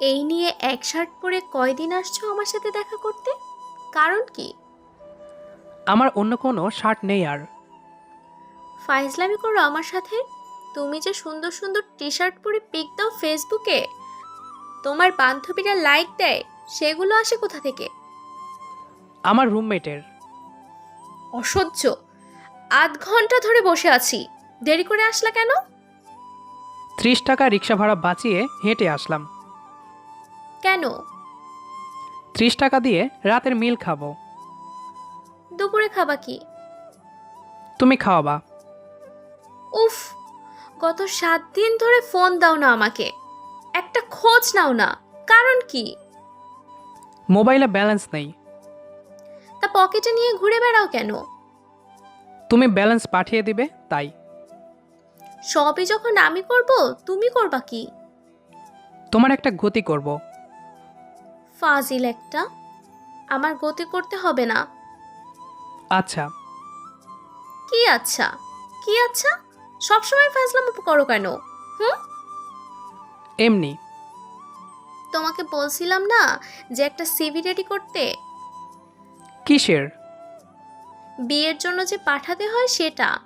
এই নিয়ে এক শার্ট পরে কয়দিন আসছো আমার সাথে দেখা করতে? কারণ কি? আমার অন্য কোনো শার্ট নেই আর। ফাইজলামি করো আমার সাথে। তুমি যে সুন্দর সুন্দর টি শার্ট পরে পিক দাও ফেসবুকে তোমার বান্ধবীরা লাইক দেয় সেগুলো আসে কোথা থেকে? আমার রুমমেটের। অসহ্য। আধ ঘণ্টা ধরে বসে আছি। দেরি করে আসলা কেন? ত্রিশ টাকা রিক্সা ভাড়া বাঁচিয়ে হেঁটে আসলাম। কেন? ত্রিশ টাকা দিয়ে রাতের মিল খাব। দুপুরে খাবা কি? তুমি খাওয়াবা। উফ গত সাত দিন ধরে ফোন দাও না আমাকে। একটা খোঁজ নাও না কারণ কি? মোবাইলে ব্যালেন্স নেই। তা পকেটে নিয়ে ঘুরে বেড়াও কেন? তুমি ব্যালেন্স পাঠিয়ে দিবে তাই। সবই যখন আমি করব তুমি করবা কি? তোমার একটা গতি করব। ফাজিল একটা। আমার গতি করতে হবে না। আচ্ছা। কি আচ্ছা? কি আচ্ছা? সব সবসময় ফাজলাম করো কেন? হুম? এমনি। তোমাকে বলছিলাম না যে একটা সিভি রেডি করতে? কিসের? বিয়ের জন্য যে পাঠাতে হয় সেটা।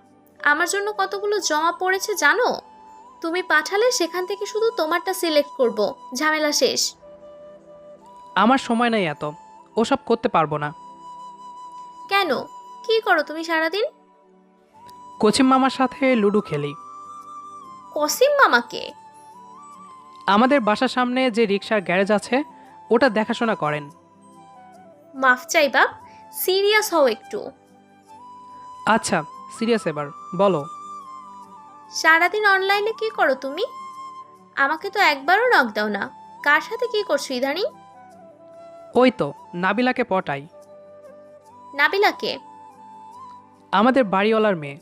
আমার জন্য কতগুলো জমা পড়েছে জানো? তুমি পাঠালে সেখান থেকে শুধু তোমারটা সিলেক্ট করব। ঝামেলা শেষ। আমার সময় নাই এত। ওসব করতে পারব না। কেন? কি করো তুমি সারাদিন? কোচিম মামার সাথে লুডো খেলি। কসিম মামাকে? আমাদের বাসার সামনে যে রিক্সার গ্যারেজ আছে ওটা দেখাশোনা করেন। মাফ চাই বাপ সিরিয়াস হও একটু। আচ্ছা সিরিয়াস এবার বলো। সারাদিন অনলাইনে কি করো তুমি? আমাকে তো একবারও নক দাও না। কার সাথে কি করছ ইদানিং? ওই তো নাবিলাকে পটাই। নাবিলাকে? আমাদের বাড়িওয়ালার মেয়ে।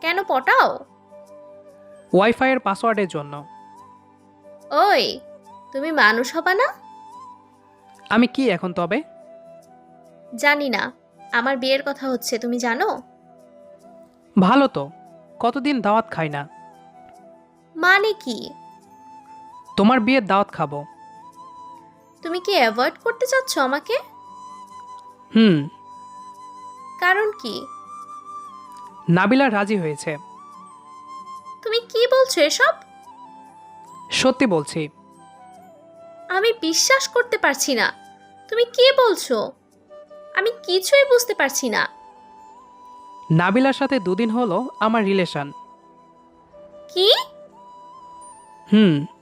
কেন পটাও? ওয়াইফাইয়ের পাসওয়ার্ডের জন্য। ওই তুমি মানুষ হবা না? আমি কি এখন তবে? জানি না আমার বিয়ের কথা হচ্ছে তুমি জানো? ভালো তো কতদিন দাওয়াত খাই না। মানে কি? তোমার বিয়ের দাওয়াত খাব। তুমি কি অ্যাভয়েড করতে চাচ্ছ আমাকে? হুম। কারণ কি? নাবিলা রাজি হয়েছে। তুমি কি বলছো এসব? সত্যি বলছি। আমি বিশ্বাস করতে পারছি না। তুমি কি বলছো? আমি কিছুই বুঝতে পারছি না। নাবিলার সাথে দুদিন হলো আমার রিলেশন। কি? হুম।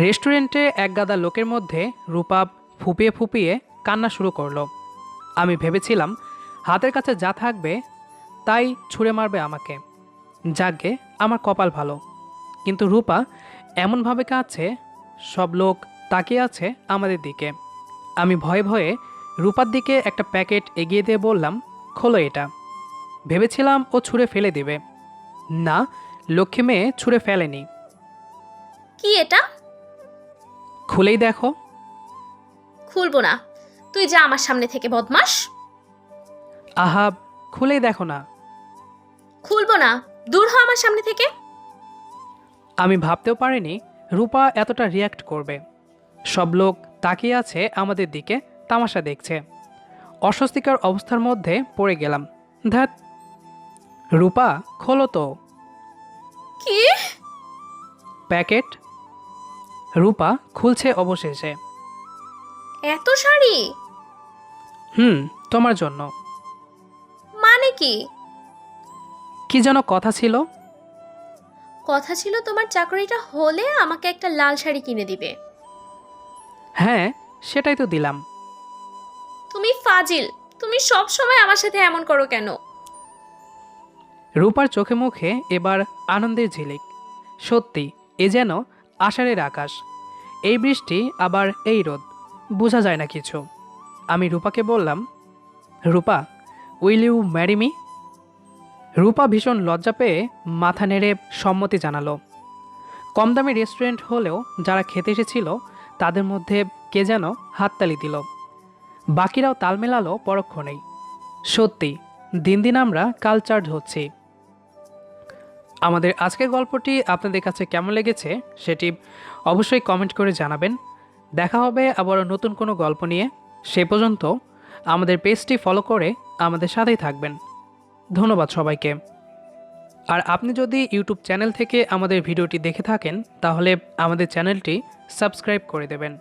রেস্টুরেন্টে এক গাদা লোকের মধ্যে রূপা ফুপিয়ে ফুপিয়ে কান্না শুরু করল। আমি ভেবেছিলাম, হাতের কাছে যা থাকবে, তাই ছুঁড়ে মারবে আমাকে। যাকে, আমার কপাল ভালো। কিন্তু রূপা এমনভাবে কাঁদছে, সব লোক তাকিয়ে আছে আমাদের দিকে। আমি ভয়ে ভয়ে রূপার দিকে একটা প্যাকেট এগিয়ে দিয়ে বললাম, খোলো এটা। ভেবেছিলাম ও ছুঁড়ে ফেলে দেবে। না, লক্ষ্মী মেয়ে ছুঁড়ে ফেলেনি। কি এটা? খুলেই দেখো। খুলবো না। তুই যা আমার সামনে থেকে বদমাস। আহা খুলেই দেখো না। খুলবো না। দূর হ আমার সামনে থেকে। আমি ভাবতেও পারিনি রূপা এতটা রিয়াক্ট করবে। সব লোক তাকিয়ে আছে আমাদের দিকে তামাশা দেখছে। অস্বস্তিকর অবস্থার মধ্যে পড়ে গেলাম। ধ্যাত রূপা খোলো তো। কি? প্যাকেট রূপা খুলছে অবশেষে। এত শাড়ি? হুম তোমার জন্য। মানে কি? কি যেন কথা ছিল? কথা ছিল তোমার চাকরিটা হলে আমাকে একটা লাল শাড়ি কিনে দিবে। হ্যাঁ সেটাই তো দিলাম। তুমি ফাজিল তুমি সব সময় আমার সাথে এমন করো কেন? রূপার চোখে মুখে এবার আনন্দের ঝিলিক। সত্যি এ যেন আষাঢ়ের আকাশ। এই বৃষ্টি আবার এই রোদ, বোঝা যায় না কিছু। আমি রূপাকে বললাম, Rupa will you marry me Rupa ভীষণ লজ্জা পেয়ে মাথা নেড়ে সম্মতি জানালো। কম দামি রেস্টুরেন্ট হলেও যারা খেতে এসেছিল, তাদের মধ্যে কে যেন হাততালি দিল। বাকিরাও তাল মেলালো পরক্ষণেই সত্যি, দিন দিন আমরা কালচার্ড হচ্ছি। আমাদের আজকের গল্পটি আপনাদের কাছে কেমন লেগেছে সেটি অবশ্যই কমেন্ট করে জানাবেন। দেখা হবে আবারও নতুন কোনো গল্প নিয়ে। সে পর্যন্ত আমাদের পেজটি ফলো করে আমাদের সাথেই থাকবেন। ধন্যবাদ সবাইকে। আর আপনি যদি ইউটিউব চ্যানেল থেকে আমাদের ভিডিওটি দেখে থাকেন, তাহলে আমাদের চ্যানেলটি সাবস্ক্রাইব করে দেবেন।